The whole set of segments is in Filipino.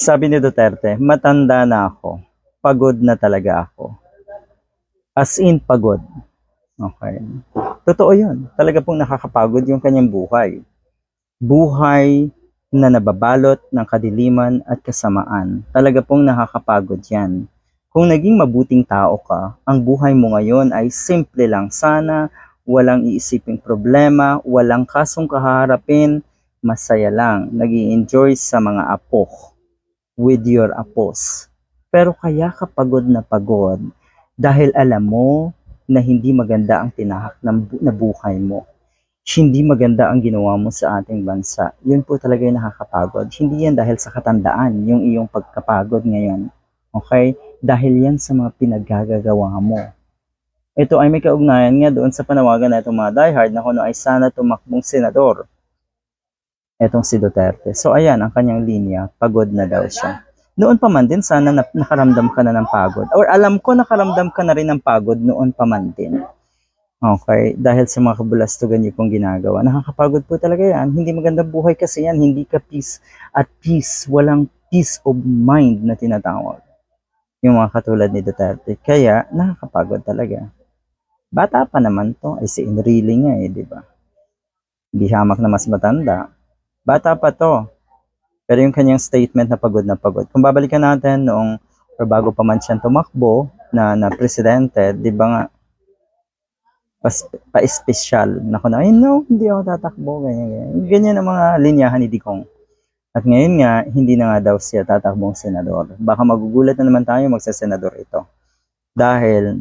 Sabi ni Duterte, matanda na ako. Pagod na talaga ako. As in, pagod. Okay. Totoo yun. Talaga pong nakakapagod yung kanyang buhay. Buhay na nababalot ng kadiliman at kasamaan. Talaga pong nakakapagod yan. Kung naging mabuting tao ka, ang buhay mo ngayon ay simple lang sana, walang iisiping problema, walang kasong kaharapin, masaya lang, nag enjoy sa mga apo with your apos. Pero kaya ka pagod na pagod dahil alam mo na hindi maganda ang tinahak ng na buhay mo. Hindi maganda ang ginawa mo sa ating bansa. Yun po talaga yung nakakapagod. Hindi yan dahil sa katandaan, yung iyong pagkapagod ngayon. Okay? Dahil yan sa mga pinaggagawa mo. Ito ay may kaugnayan nga doon sa panawagan na itong mga diehard na kuno ay sana tumakbong senador. Etong si Duterte. So ayan, ang kanyang linya, pagod na daw siya. Noon pa man din, sana na, nakaramdam ka na ng pagod. Or alam ko nakaramdam ka na rin ng pagod noon pa man din. Okay, dahil sa mga kabulastugan niyo pong ginagawa. Nakakapagod po talaga yan. Hindi magandang buhay kasi yan. Hindi ka peace at peace. Walang peace of mind na tinatawag. Yung mga katulad ni Duterte. Kaya, nakakapagod talaga. Bata pa naman to. Ay si Enrile nga eh, di ba? Hindi hamak na mas matanda. Bata pa to. Pero yung kanyang statement na pagod na pagod. Kung babalikan natin noong or bago pa man siyang tumakbo na, na presidente, di ba nga, pas, pa-special na ko na, ay no, hindi ako tatakbo, ganyan, ganyan. Ganyan ang mga linyahan ni Dikong. At ngayon nga, hindi na nga daw siya tatakbong senador. Baka magugulat na naman tayo magsa-senador ito. Dahil,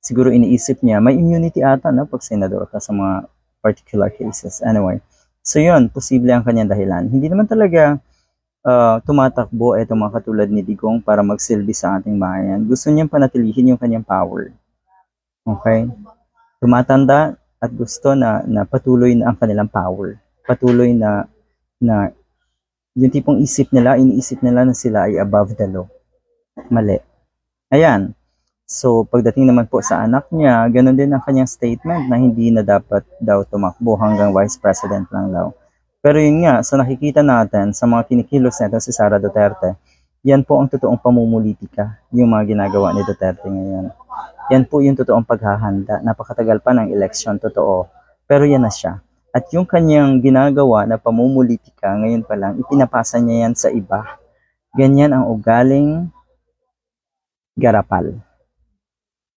siguro iniisip niya, may immunity ata na pag senador ka sa mga particular cases. Anyway, so yun, posible ang kanyang dahilan. Hindi naman talaga uh, tumatakbo itong mga katulad ni Digong para magsilbi sa ating bayan. Gusto niyang panatilihin yung kanyang power. Okay? Tumatanda at gusto na, na patuloy na ang kanilang power. Patuloy na, na yung tipong isip nila, iniisip nila na sila ay above the law. Mali. Ayan. So, pagdating naman po sa anak niya, ganun din ang kanyang statement na hindi na dapat daw tumakbo hanggang vice president lang daw. Pero yun nga, sa nakikita natin sa mga kinikilos nito si Sara Duterte, yan po ang totoong pamumulitika, yung mga ginagawa ni Duterte ngayon. Yan po yung totoong paghahanda. Napakatagal pa ng eleksyon, totoo. Pero yan na siya. At yung kanyang ginagawa na pamumulitika, ngayon pa lang, ipinapasa niya yan sa iba. Ganyan ang ugaling garapal.